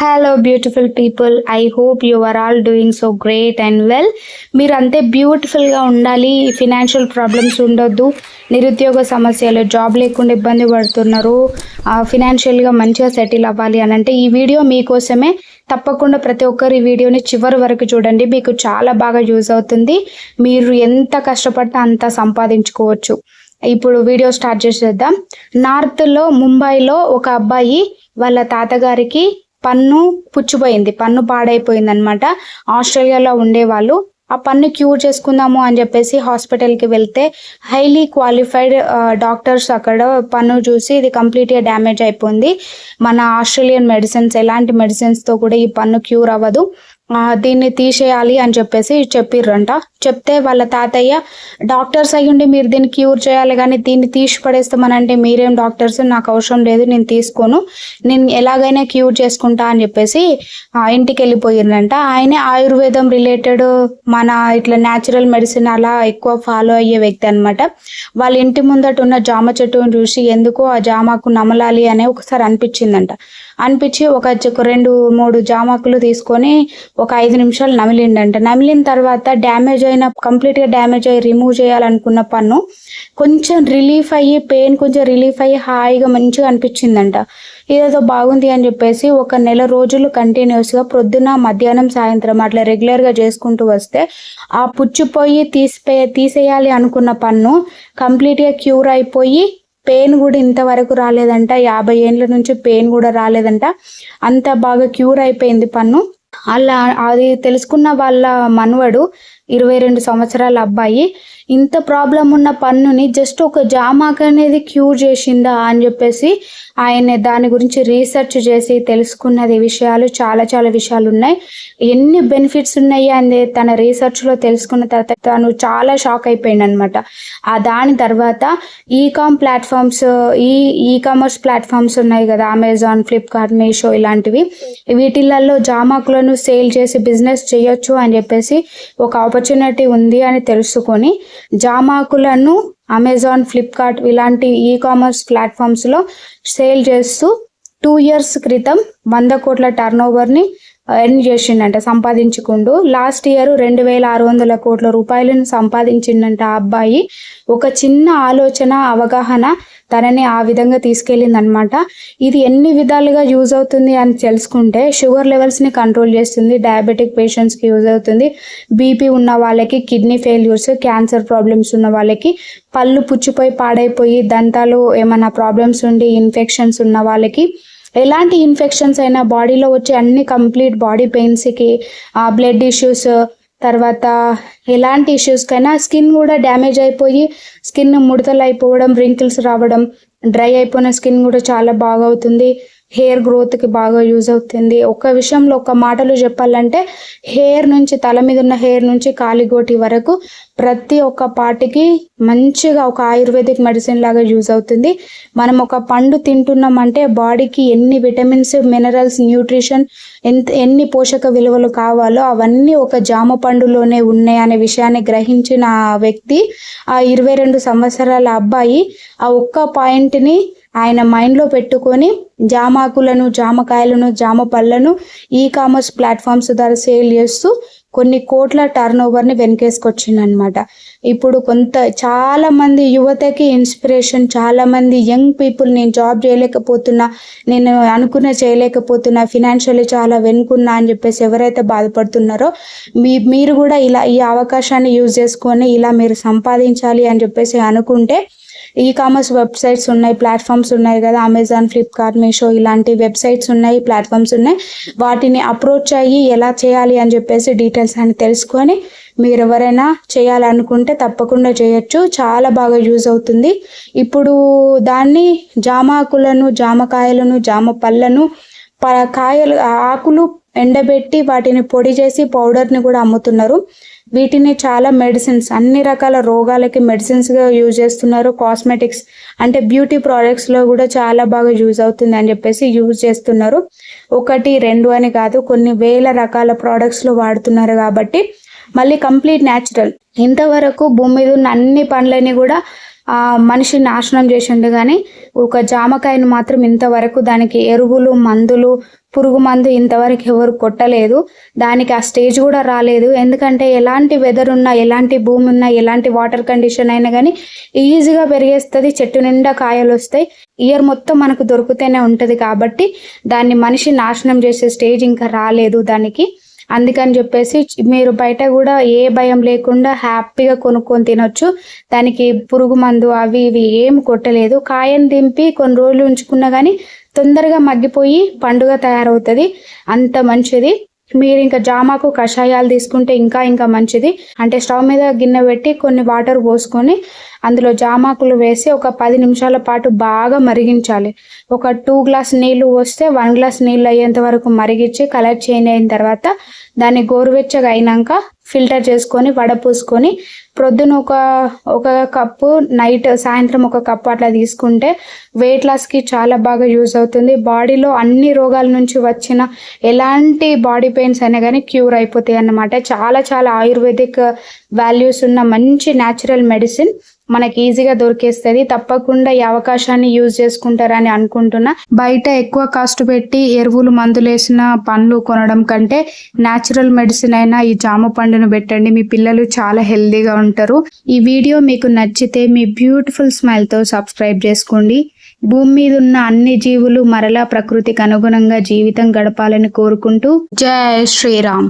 Hello beautiful people I hope you are all doing so great and well మీరు అంతే బ్యూటిఫుల్గా ఉండాలి. Financial problems ఉండొద్దు. నిరుద్యోగ సమస్యలు జాబ్ లేకుండా ఇబ్బంది పడుతున్నారు. ఫినాన్షియల్గా మంచిగా సెటిల్ అవ్వాలి అని అంటే ఈ వీడియో మీకోసమే. తప్పకుండా ప్రతి ఒక్కరు ఈ వీడియోని చివరి వరకు చూడండి. మీకు చాలా బాగా యూజ్ అవుతుంది. మీరు ఎంత కష్టపడితే అంత సంపాదించుకోవచ్చు. ఇప్పుడు వీడియో స్టార్ట్ చేసేద్దాం. నార్త్లో ముంబైలో ఒక అబ్బాయి వాళ్ళ తాతగారికి పన్ను పుచ్చిపోయింది పన్ను పాడైపోయింది అనమాట ఆస్ట్రేలియాలో ఉండేవాళ్ళు ఆ పన్ను క్యూర్ చేసుకుందాము అని చెప్పేసి హాస్పిటల్కి వెళ్తే హైలీ క్వాలిఫైడ్ డాక్టర్స్ అక్కడ పన్ను చూసి ఇది కంప్లీట్గా డ్యామేజ్ అయిపోయింది. మన ఆస్ట్రేలియన్ మెడిసిన్స్ ఎలాంటి మెడిసిన్స్తో కూడా ఈ పన్ను క్యూర్ అవ్వదు. దీన్ని తీసేయాలి అని చెప్పేసి చెప్పిర్రంట. చెప్తే వాళ్ళ తాతయ్య డాక్టర్స్ అయ్యుండి మీరు దీన్ని క్యూర్ చేయాలి కానీ దీన్ని తీసి పడేస్తామనంటే మీరేం డాక్టర్స్? నాకు అవసరం లేదు నేను తీసుకోను. నేను ఎలాగైనా క్యూర్ చేసుకుంటా అని చెప్పేసి ఇంటికి వెళ్ళిపోయిందంట ఆయనే ఆయుర్వేదం రిలేటెడ్ మన ఇట్లా న్యాచురల్ మెడిసిన్ అలా ఎక్కువ ఫాలో అయ్యే వ్యక్తి అనమాట వాళ్ళ ఇంటి ముందట ఉన్న జామ చెట్టును చూసి ఎందుకో ఆ జామాకు నమలాలి అనే ఒకసారి అనిపించిందంట. అనిపించి ఒక రెండు మూడు జామాకులు తీసుకొని ఒక ఐదు నిమిషాలు నమిలిండంట నమిలిన తర్వాత డ్యామేజ్ అయిన కంప్లీట్గా డ్యామేజ్ అయ్యి రిమూవ్ చేయాలనుకున్న పన్ను కొంచెం రిలీఫ్ అయ్యి పెయిన్ కొంచెం రిలీఫ్ అయ్యి హాయిగా మంచిగా అనిపించిందంట. ఇదేదో బాగుంది అని చెప్పేసి ఒక నెల రోజులు కంటిన్యూస్గా ప్రొద్దున మధ్యాహ్నం సాయంత్రం అట్లా రెగ్యులర్గా చేసుకుంటూ వస్తే ఆ పుచ్చిపోయి తీసిపే తీసేయాలి అనుకున్న పన్ను కంప్లీట్గా క్యూర్ అయిపోయి పెయిన్ కూడా ఇంతవరకు రాలేదంట. యాభై ఏండ్ల నుంచి పెయిన్ కూడా రాలేదంట. అంత బాగా క్యూర్ అయిపోయింది పన్ను. అలా అది తెలుసుకున్న వాళ్ళ మనవడు ఇరవై రెండు సంవత్సరాల అబ్బాయి ఇంత ప్రాబ్లం ఉన్న పన్నుని జస్ట్ ఒక జామాక్ అనేది క్యూర్ చేసిందా అని చెప్పేసి ఆయన దాని గురించి రీసెర్చ్ చేసి తెలుసుకున్నది విషయాలు చాలా చాలా విషయాలు ఉన్నాయి. ఎన్ని బెనిఫిట్స్ ఉన్నాయి అని తన రీసెర్చ్లో తెలుసుకున్న తర్వాత తను చాలా షాక్ అయిపోయింది అనమాట ఆ దాని తర్వాత ఈ కామ్ ప్లాట్ఫామ్స్ ఈ ఈ కామర్స్ ప్లాట్ఫామ్స్ ఉన్నాయి కదా అమెజాన్ ఫ్లిప్కార్ట్ మీషో ఇలాంటివి. వీటిలలో జామాకులను సేల్ చేసి బిజినెస్ చేయొచ్చు అని చెప్పేసి ఒక ఆపర్చునిటీ ఉంది అని తెలుసుకొని జామాకులను అమెజాన్ ఫ్లిప్కార్ట్ ఇలాంటి ఈ కామర్స్ ప్లాట్ఫామ్స్లో సేల్ చేస్తూ టూ ఇయర్స్ క్రితం వంద కోట్ల టర్న్ ఓవర్ని ఎర్న్ చేసిండంట సంపాదించుకుండు. లాస్ట్ ఇయర్ రెండు వేల ఆరు వందల కోట్ల రూపాయలను సంపాదించిండంట ఆ అబ్బాయి. ఒక చిన్న ఆలోచన అవగాహన తనని ఆ విధంగా తీసుకెళ్ళిందనమాట. ఇది ఎన్ని విధాలుగా యూజ్ అవుతుంది అని తెలుసుకుంటే షుగర్ లెవెల్స్ని కంట్రోల్ చేస్తుంది డయాబెటిక్ పేషెంట్స్కి యూజ్ అవుతుంది. బీపీ ఉన్న వాళ్ళకి కిడ్నీ ఫెయిల్యూర్స్ క్యాన్సర్ ప్రాబ్లమ్స్ ఉన్న వాళ్ళకి పళ్ళు పుచ్చిపోయి పాడైపోయి దంతాలు ఏమైనా ప్రాబ్లమ్స్ ఉండి ఇన్ఫెక్షన్స్ ఉన్న వాళ్ళకి ఎలాంటి ఇన్ఫెక్షన్స్ అయినా బాడీలో వచ్చే అన్ని కంప్లీట్ బాడీ పెయిన్స్కి బ్లడ్ ఇష్యూస్ తర్వాత ఎలాంటి ఇష్యూస్కైనా స్కిన్ కూడా డ్యామేజ్ అయిపోయి స్కిన్ ముడతలు అయిపోవడం రింకిల్స్ రావడం డ్రై అయిపోయిన స్కిన్ కూడా చాలా బాగా అవుతుంది. హెయిర్ గ్రోత్కి బాగా యూజ్ అవుతుంది. ఒక విషయంలో ఒక మాటలు చెప్పాలంటే హెయిర్ నుంచి తల మీద ఉన్న హెయిర్ నుంచి కాలిగోటి వరకు ప్రతి ఒక్క పార్టీకి మంచిగా ఒక ఆయుర్వేదిక్ మెడిసిన్ లాగా యూజ్ అవుతుంది. మనం ఒక పండు తింటున్నామంటే బాడీకి ఎన్ని విటమిన్స్ మినరల్స్ న్యూట్రిషన్ ఎంత ఎన్ని పోషక విలువలు కావాలో అవన్నీ ఒక జామ పండులోనే ఉన్నాయి అనే విషయాన్ని గ్రహించిన వ్యక్తి ఆ ఇరవై రెండు సంవత్సరాల అబ్బాయి ఆ ఒక్క పాయింట్ని ఆయన మైండ్లో పెట్టుకొని జామాకులను జామకాయలను జామ పళ్ళను ఈ కామర్స్ ప్లాట్ఫామ్స్ ద్వారా సేల్ చేస్తూ కొన్ని కోట్ల టర్న్ ఓవర్ని వెనకేసుకొచ్చిందనమాట ఇప్పుడు కొంత చాలా మంది యువతకి ఇన్స్పిరేషన్ చాలా మంది యంగ్ పీపుల్ నేను జాబ్ చేయలేకపోతున్నా నేను అనుకున్న చేయలేకపోతున్నా ఫినాన్షియల్లీ చాలా వెనుకున్నా అని చెప్పేసి ఎవరైతే బాధపడుతున్నారో మీ మీరు కూడా ఇలా ఈ అవకాశాన్ని యూజ్ చేసుకొని ఇలా మీరు సంపాదించాలి అని చెప్పేసి అనుకుంటే ఈ కామర్స్ వెబ్సైట్స్ ఉన్నాయి ప్లాట్ఫామ్స్ ఉన్నాయి కదా అమెజాన్ ఫ్లిప్కార్ట్ మీషో ఇలాంటి వెబ్సైట్స్ ఉన్నాయి ప్లాట్ఫామ్స్ ఉన్నాయి. వాటిని అప్రోచ్ అయ్యి ఎలా చేయాలి అని చెప్పేసి డీటెయిల్స్ అని తెలుసుకొని మీరు ఎవరైనా చేయాలనుకుంటే తప్పకుండా చేయొచ్చు. చాలా బాగా యూజ్ అవుతుంది. ఇప్పుడు దాన్ని జామాకులను జామకాయలను జామ పళ్ళను ప కాయలు ఆకులు ఎండబెట్టి వాటిని పొడి చేసి పౌడర్ని కూడా అమ్ముతున్నారు. వీటిని చాలా మెడిసిన్స్ అన్ని రకాల రోగాలకి మెడిసిన్స్గా యూజ్ చేస్తున్నారు. కాస్మెటిక్స్ అంటే బ్యూటీ ప్రోడక్ట్స్లో కూడా చాలా బాగా యూజ్ అవుతుంది అని చెప్పేసి యూజ్ చేస్తున్నారు. ఒకటి రెండు అని కాదు కొన్ని వేల రకాల ప్రోడక్ట్స్లో వాడుతున్నారు కాబట్టి మళ్ళీ కంప్లీట్ న్యాచురల్. ఇంతవరకు భూమి మీద ఉన్న అన్ని పండ్లని కూడా ఆ మనిషి నాశనం చేసిండు కానీ ఒక జామకాయను మాత్రం ఇంతవరకు దానికి ఎరువులు మందులు పురుగు మందు ఇంతవరకు ఎవరు కొట్టలేదు. దానికి ఆ స్టేజ్ కూడా రాలేదు. ఎందుకంటే ఎలాంటి వెదర్ ఉన్నా ఎలాంటి భూమి ఉన్నా ఎలాంటి వాటర్ కండిషన్ అయినా కానీ ఈజీగా పెరిగేస్తుంది. చెట్టు నిండా కాయలు వస్తాయి. ఇయర్ మొత్తం మనకు దొరుకుతూనే ఉంటుంది కాబట్టి దాన్ని మనిషి నాశనం చేసే స్టేజ్ ఇంకా రాలేదు దానికి. అందుకని చెప్పేసి మీరు బయట కూడా ఏ భయం లేకుండా హ్యాపీగా కొనుక్కొని తినొచ్చు. దానికి పురుగు మందు అవి ఇవి ఏం కొట్టలేదు. కాయను దింపి కొన్ని రోజులు ఉంచుకున్నా కానీ తొందరగా మగ్గిపోయి పండుగ తయారవుతుంది. అంత మంచిది. మీరు ఇంకా జామాకు కషాయాలు తీసుకుంటే ఇంకా ఇంకా మంచిది. అంటే స్టవ్ మీద గిన్నె పెట్టి కొన్ని వాటర్ పోసుకొని అందులో జామాకులు వేసి ఒక పది నిమిషాల పాటు బాగా మరిగించాలి. ఒక టూ గ్లాస్ నీళ్ళు పోస్తే వన్ గ్లాస్ నీళ్ళు అయ్యేంత వరకు మరిగించి కలర్ చేంజ్ అయిన తర్వాత దాన్ని గోరువెచ్చగా అయినాక ఫిల్టర్ చేసుకొని వడపూసుకొని ప్రొద్దున ఒక ఒక కప్పు నైట్ సాయంత్రం ఒక కప్పు అట్లా తీసుకుంటే వెయిట్ లాస్కి చాలా బాగా యూజ్ అవుతుంది. బాడీలో అన్ని రోగాల నుంచి వచ్చిన ఎలాంటి బాడీ పెయిన్స్ అయినా కానీ క్యూర్ అయిపోతాయి అన్నమాట. చాలా చాలా ఆయుర్వేదిక్ వాల్యూస్ ఉన్న మంచి న్యాచురల్ మెడిసిన్ మనకి ఈజీగా దొరికేస్తుంది. తప్పకుండా ఈ అవకాశాన్ని యూజ్ చేసుకుంటారని అనుకుంటున్నా. బయట ఎక్కువ కాస్ట్ పెట్టి ఎరువులు మందులేసిన పండ్లు కొనడం కంటే న్యాచురల్ మెడిసిన్ అయినా ఈ జామ పండును పెట్టండి. మీ పిల్లలు చాలా హెల్దీగా ఉంటారు. ఈ వీడియో మీకు నచ్చితే మీ బ్యూటిఫుల్ స్మైల్తో సబ్స్క్రైబ్ చేసుకోండి. భూమి మీద ఉన్న అన్ని జీవులు మరలా ప్రకృతికి అనుగుణంగా జీవితం గడపాలని కోరుకుంటూ జై శ్రీరామ్.